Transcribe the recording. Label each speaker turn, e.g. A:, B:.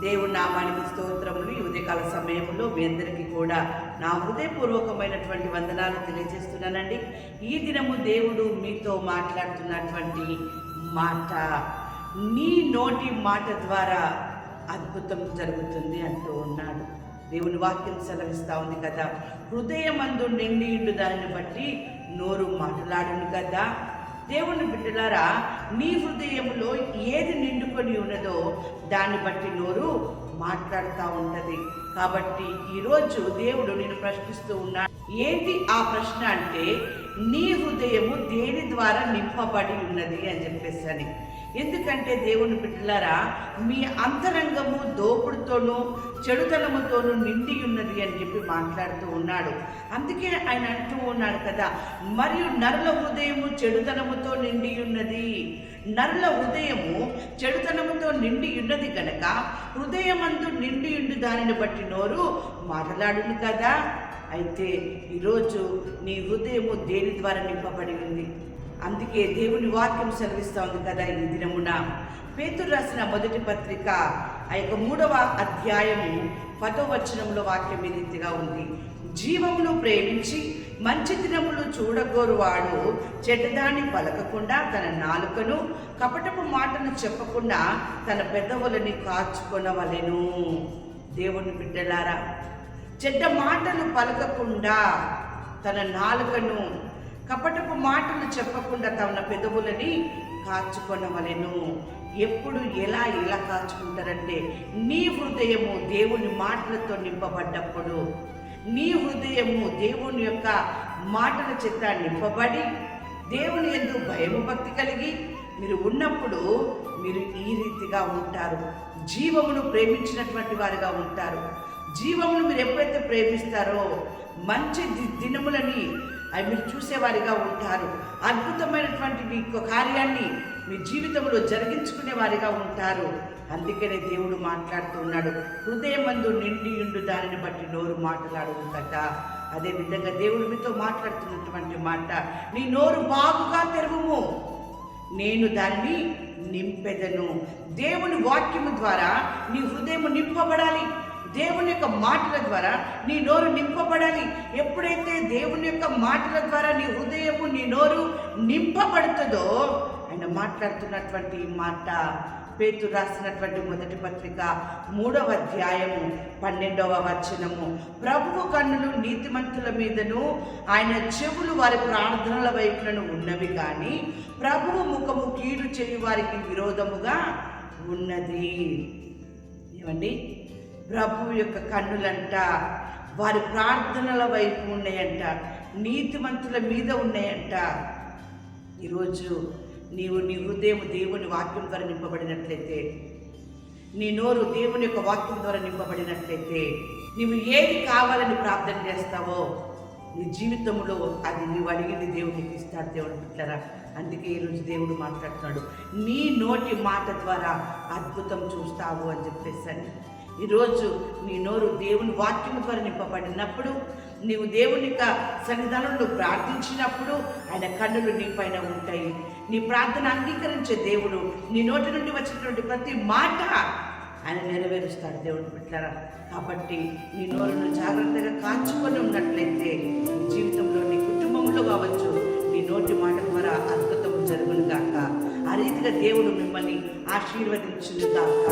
A: దేవుడి నామానికి స్తోత్రములు. ఈ ఉదయకాల సమయంలో మీ అందరికీ కూడా నా హృదయపూర్వకమైనటువంటి వందనాలు తెలియజేస్తున్నానండి. ఈ దినము దేవుడు మీతో మాట్లాడుతున్నటువంటి మాట నీ నోటి మాట ద్వారా అద్భుతం జరుగుతుంది అంటూ ఉన్నాడు. దేవుని వాక్యం సెలవిస్తూ ఉంది కదా. హృదయమందు నిండి దానిని బట్టి నోరు మాట్లాడును కదా. దేవుని బిడ్డలారా నీ హృదయంలో ఏది నిండుకొని ఉన్నదో దాన్ని బట్టి నోరు మాట్లాడుతూ ఉంటుంది. కాబట్టి ఈరోజు దేవుడు నేను ప్రశ్నిస్తూ ఉన్నాడు. ఏంటి ఆ ప్రశ్న అంటే నీ హృదయము దేని ద్వారా నింపబడి ఉన్నది అని చెప్పేసి అని. ఎందుకంటే దేవుని బిడ్డలారా మీ అంతరంగము దోపుడుతోనూ చెడుతనముతోనూ నిండి ఉన్నది అని చెప్పి మాట్లాడుతూ ఉన్నాడు. అందుకే ఆయన అంటూ ఉన్నాడు కదా మరియు నరుల హృదయము చెడుతనముతో నిండి ఉన్నది. నరుల హృదయము చెడుతనముతో నిండి ఉన్నది గనక హృదయమందు నిండి ఉండి దానిని బట్టి నోరు మాట్లాడును కదా. అయితే ఈరోజు నీ హృదయము దేని ద్వారా నింపబడి ఉంది? అందుకే దేవుని వాక్యం సెలవిస్తూ ఉంది కదా ఈ దినమున. పేతురు రాసిన మొదటి పత్రిక ఆ యొక్క మూడవ అధ్యాయము పదో వచనంలో వాక్యం ఈ రీతిగా ఉంది. జీవమును ప్రేమించి మంచి దినములు చూడగోరువాడు చెడ్డదాన్ని పలకకుండా తన నాలుకను కపటపు మాటను చెప్పకుండా తన పెద్దవులని కాచుకొనవలెను. దేవుని బిడ్డలారా చెడ్డ మాటలు పలకకుండా తన నాలుకను కపటపు మాటలు చెప్పకుండా తమ పెదవులని కాచుకొనవలెను. ఎప్పుడు ఎలా ఎలా కాచుకుంటారంటే నీ హృదయము దేవుని మాటలతో నింపబడ్డప్పుడు నీ హృదయము దేవుని యొక్క మాటల చేత నింపబడి దేవుని ఎందు భయము భక్తి కలిగి మీరు ఉన్నప్పుడు మీరు ఈ రీతిగా ఉంటారు. జీవమును ప్రేమించినటువంటి వారుగా ఉంటారు. జీవమును మీరు ఎప్పుడైతే ప్రేమిస్తారో మంచి ది- దినములని అవి మీరు చూసేవారిగా ఉంటారు. అద్భుతమైనటువంటి మీ కార్యాన్ని మీ జీవితంలో జరిగించుకునే వారిగా ఉంటారు. అందుకనే దేవుడు మాట్లాడుతూ ఉన్నాడు హృదయమందు నిండి ఉండు దానిని బట్టి నోరు మాట్లాడును కదా అదే విధంగా దేవుడు మీతో మాట్లాడుతున్నటువంటి మాట నీ నోరు బాగుగా తెరువుము నేను దాన్ని నింపెదను. దేవుని వాక్యము ద్వారా నీ హృదయం నింపబడాలి. దేవుని యొక్క మాటల ద్వారా నీ నోరు నింపబడాలి. ఎప్పుడైతే దేవుని యొక్క మాటల ద్వారా నీ హృదయము నీ నోరు నింపబడుతుందో ఆయన మాట్లాడుతున్నటువంటి మాట పేతు రాసినటువంటి మొదటి పత్రిక మూడవ అధ్యాయము పన్నెండవ వచనము. ప్రభువు కన్నులు నీతిమంతుల మీదను ఆయన చెవులు వారి ప్రార్థనల వైపులను ఉన్నవి కానీ ప్రభువు ముఖము కీడు చేయు వారికి విరోధముగా ఉన్నది. ఏమండి? ప్రభువు యొక్క కన్నులంట వారి ప్రార్థనల వైపు ఉన్నాయంట నీతిమంతుల మీద ఉన్నాయంట. ఈరోజు నీవు నీ హృదయం దేవుని వాక్యం ద్వారా నింపబడినట్లయితే నీ నోరు దేవుని యొక్క వాక్యం ద్వారా నింపబడినట్లయితే నీవు ఏది కావాలని ప్రార్థన చేస్తావో నీ జీవితంలో అది నీవు అడిగింది దేవునికి ఇస్తాడు దేవుడు బిడ్డలారా అందుకే ఈరోజు దేవుడు మాట్లాడుతున్నాడు. నీ నోటి మాట ద్వారా అద్భుతం చూస్తావు అని చెప్పేసి అని. ఈరోజు నీ నోరు దేవుని వాక్యం ద్వారా నింపబడినప్పుడు నీవు దేవుని యొక్క సన్నిధానంలో ప్రార్థించినప్పుడు ఆయన కన్నులు నీ పైన ఉంటాయి. నీ ప్రార్థన అంగీకరించే దేవుడు నీ నోటి నుండి వచ్చినటువంటి ప్రతి మాట ఆయన నెరవేరుస్తాడు దేవుడు బిడ్డలారా. కాబట్టి నీ నోరును జాగ్రత్తగా కాచుకొని ఉన్నట్లయితే నీ జీవితంలో నీ కుటుంబంలో కావచ్చు నీ నోటి మాట ద్వారా అద్భుతం జరుగును కాక ఆ రీతిగా దేవుడు మిమ్మల్ని ఆశీర్వదించును కాక